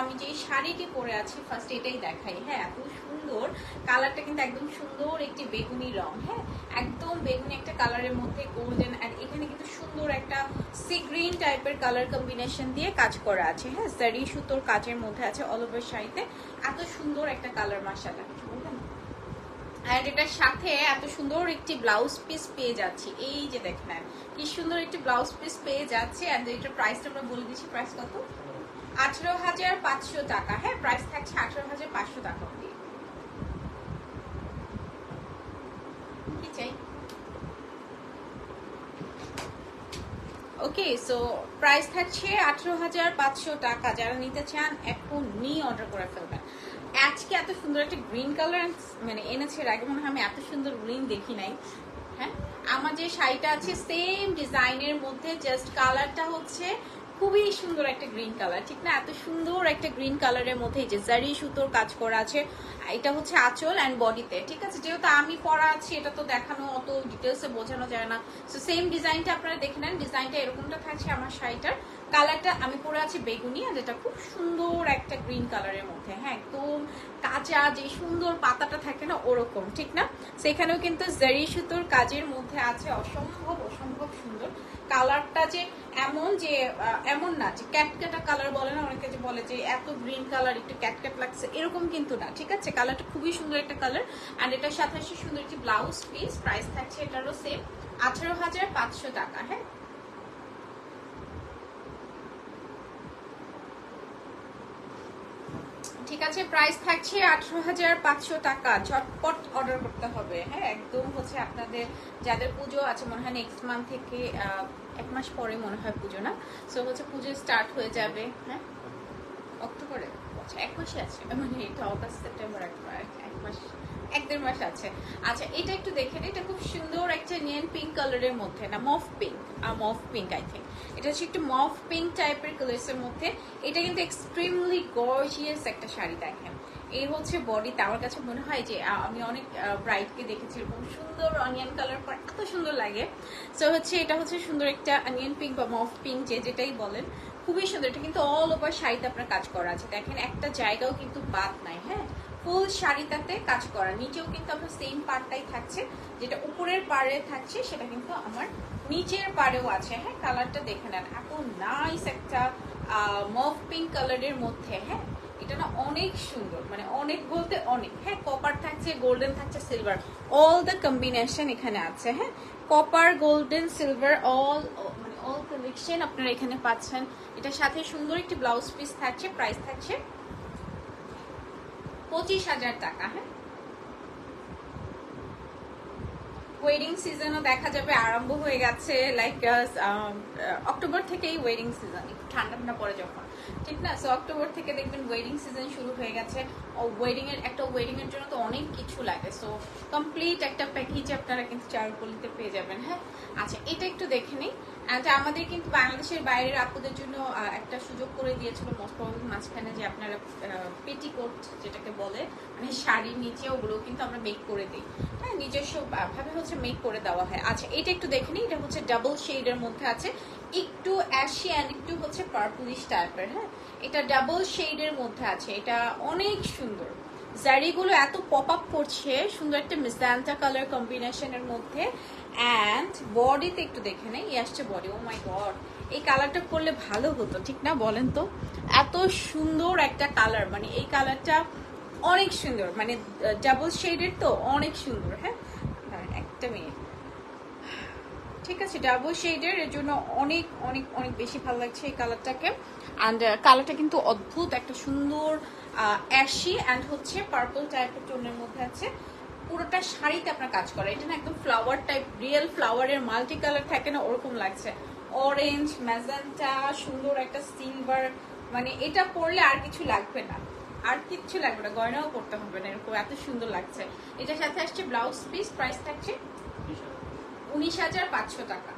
আমি যে শাড়িটি পরে আছি ফার্স্ট এটাই দেখাই। হ্যাঁ এত সুন্দর। কালারটা কিন্তু একদম সুন্দর একটি বেগুনি রং হ্যাঁ? একদম বেগুনি একটা কালারের মধ্যে গোল্ডেন আর এখানে কিন্তু সুন্দর একটা সি গ্রিন টাইপের কালার কম্বিনেশন দিয়ে কাজ করা আছে হ্যাঁ? সারি সুতোর কাজের মধ্যে আছে অল ওভার শাড়িতে। এত সুন্দর একটা কালার মাসালা আর এটার সাথে এত সুন্দর একটি ব্লাউজ পিস পেয়ে যাচ্ছি। এই যে দেখেন, কি সুন্দর একটি ব্লাউজ পিস পেয়ে যাচ্ছে। অ্যান্ড এটার প্রাইসটা আমরা বলে দিচ্ছি। প্রাইস কত? আঠেরো হাজার পাঁচশো টাকা। হ্যাঁ প্রাইস থাকছে আঠেরো হাজার পাঁচশো টাকা অব্দি কি চাই? ওকে সো প্রাইস থাকছে আঠেরো হাজার পাঁচশো টাকা। যারা নিতে চান এখন নিয়ে অর্ডার করে ফেলবেন। আজকে এত সুন্দর একটা গ্রিন কালার মানে এনেছে আগে মনে হয় আমি এত সুন্দর গ্রিন দেখি নাই। হ্যাঁ আমার যে শাড়িটা আছে সেম ডিজাইনের মধ্যে জাস্ট কালারটা হচ্ছে খুবই সুন্দর একটা গ্রিন কালার ঠিক না? এত সুন্দর একটা গ্রিন কালারের মধ্যে যে জারি সুতোর কাজ করা আছে, এটা হচ্ছে আঁচল অ্যান্ড বডিতে ঠিক আছে? যেহেতু আমি পরা আছি, এটা তো দেখানো অত ডিটেলসে বোঝানো যায় না। সো সেম ডিজাইনটা আপনারা দেখে নেন ডিজাইনটা এরকমটা থাকছে আমার শাড়িটার। কালারটা আমি পরে আছি বেগুনি, আর এটা খুব সুন্দর একটা গ্রিন কালারের মধ্যে হ্যাঁ একদম কাঁচা, যে সুন্দর পাতাটা থাকে না, ওরকম, ঠিক না? সেখানেও কিন্তু জারি সুতোর কাজের মধ্যে আছে, অসম্ভব অসম্ভব সুন্দর। কালারটা যে এমন যে এমন না যে ক্যাটক্যাটা কালার বলে না, অনেকে যে বলে যে এত গ্রিন কালার একটু ক্যাটক্যাট লাগছে, এরকম কিন্তু না, ঠিক আছে? কালারটা খুবই সুন্দর একটা কালার অ্যান্ড এটার সাথে সুন্দর একটি ব্লাউজ পিস প্রাইস থাকছে এটারও সেম আঠারো হাজার পাঁচশো টাকা হ্যাঁ? ঠিক আছে প্রাইস থাকছে আঠারো হাজার পাঁচশো টাকা। ঝটপট অর্ডার করতে হবে। হ্যাঁ একদম হচ্ছে আপনাদের যাদের পুজো আছে, মনে হয় নেক্সট মান্থ থেকে এক মাস পরে মনে হয় পুজো না? সো হচ্ছে পুজো স্টার্ট হয়ে যাবে। হ্যাঁ? অক্টোবরে? আচ্ছা এক মাসে আছে। মানে এটা অগাস্ট সেপ্টেম্বর একবার এক মাস এক দেড় মাস আছে। আচ্ছা এটা একটু দেখে নিই, এটা খুব সুন্দর একটা নিয়ন পিঙ্ক কালারের মধ্যে না মফ পিঙ্ক আর মফ পিঙ্ক আই থিঙ্ক এটা হচ্ছে একটু মফ পিঙ্ক টাইপের কালার্সের মধ্যে। এটা কিন্তু এক্সট্রিমলি গর্জিয়াস একটা শাড়ি দেখেন। এই হচ্ছে বডিতে আমার কাছে মনে হয় যে আমি অনেক ব্রাইটকে দেখেছি এরকম সুন্দর অনিয়ন কালার পর এত সুন্দর লাগে। সো হচ্ছে এটা হচ্ছে সুন্দর একটা অনিয়ন পিঙ্ক বা মফ পিঙ্ক যে যেটাই বলেন খুবই সুন্দর। এটা কিন্তু অল ওভার শাড়িতে আপনার কাজ করা আছে। দেখেন একটা জায়গাও কিন্তু বাদ নাই হ্যাঁ? ফুল শাড়িটাতে কাজ করা। নিচেও কিন্তু আপনার সেম পার্টটাই থাকছে। যেটা উপরের পাড়ে থাকছে, সেটা কিন্তু আমার নিচের পাড়েও আছে। হ্যাঁ কালারটা দেখে নেন। এত নাইস একটা মফ পিঙ্ক কালারের মধ্যে হ্যাঁ এটা না অনেক সুন্দর। মানে অনেক বলতে অনেক। হ্যাঁ কপার থাকছে গোল্ডেন থাকছে সিলভার অল দ্য কম্বিনেশন এখানে আছে হ্যাঁ। কপার গোল্ডেন সিলভার অল মানে অল কালেকশন আপনারা এখানে পাচ্ছেন। এটার সাথে সুন্দর একটি ব্লাউজ পিস থাকছে প্রাইস থাকছে পঁচিশ হাজার টাকা হ্যাঁ? ওয়েডিং সিজনও দেখা যাবে, আরম্ভ হয়ে গেছে লাইক অক্টোবর থেকেই ওয়েডিং সিজন একটু ঠান্ডা ঠান্ডা পরে যখন, ঠিক না? সো অক্টোবর থেকে দেখবেন ওয়েডিং সিজন শুরু হয়ে গেছে ওয়েডিং এর একটা ওয়েডিং এর জন্য তো অনেক কিছু লাগে সো কমপ্লিট একটা প্যাকেজ আপনারা কিন্তু পেয়ে যাবেন হ্যাঁ? আচ্ছা এটা একটু দেখে নিই। And আমাদের কিন্তু বাংলাদেশের বাইরের আপুদের জন্য একটা সুযোগ করে দিয়েছিল মোস্ট মাঝখানে যে আপনারা পেটিকোট যেটাকে বলে মানে শাড়ির নিচে ওগুলো কিন্তু আমরা মেক করে দিই। হ্যাঁ নিজস্ব ভাবে হচ্ছে মেক করে দেওয়া হয়। আচ্ছা এটা একটু দেখে নিই, এটা হচ্ছে ডাবল শেডের মধ্যে আছে। একটু অ্যাশি অ্যান্ড একটু হচ্ছে পার্পুলিশ টাইপের হ্যাঁ? এটা ডাবল শেডের মধ্যে আছে, এটা অনেক সুন্দর। জারিগুলো এত পপ আপ করছে, সুন্দর একটা মিসান্টা কালার কম্বিনেশনের মধ্যে। অ্যান্ড বডিতে একটু দেখে নেই আসছে বডি ও মাই গড এই কালারটা করলে ভালো হতো, ঠিক না বলেন তো? এত সুন্দর একটা কালার মানে এই কালারটা অনেক সুন্দর মানে ডাবল শেডের তো অনেক সুন্দর হ্যাঁ? একটা মিনিট ঠিক আছে ডাবল শেডের এর জন্য অনেক অনেক অনেক বেশি ভালো লাগছে এই কালারটাকে অ্যান্ড কালারটা কিন্তু অদ্ভুত, একটা সুন্দর অ্যাশি অ্যান্ড হচ্ছে পার্পল টাইপের টোনের মধ্যে আছে। পুরোটা শাড়িতে আপনার কাজ করা। এটা না একদম ফ্লাওয়ার টাইপ রিয়েল ফ্লাওয়ারের মাল্টি কালার থাকে না ওরকম লাগছে। অরেঞ্জ ম্যাজেন্টা সুন্দর একটা সিলভার মানে এটা পরলে আর কিছু লাগবে না। আর কিচ্ছু লাগবে না গয়নাও করতে হবে না এরকম এত সুন্দর লাগছে। এটার সাথে আসছে ব্লাউজ পিস প্রাইস থাকছে উনিশ হাজার পাঁচশো টাকা।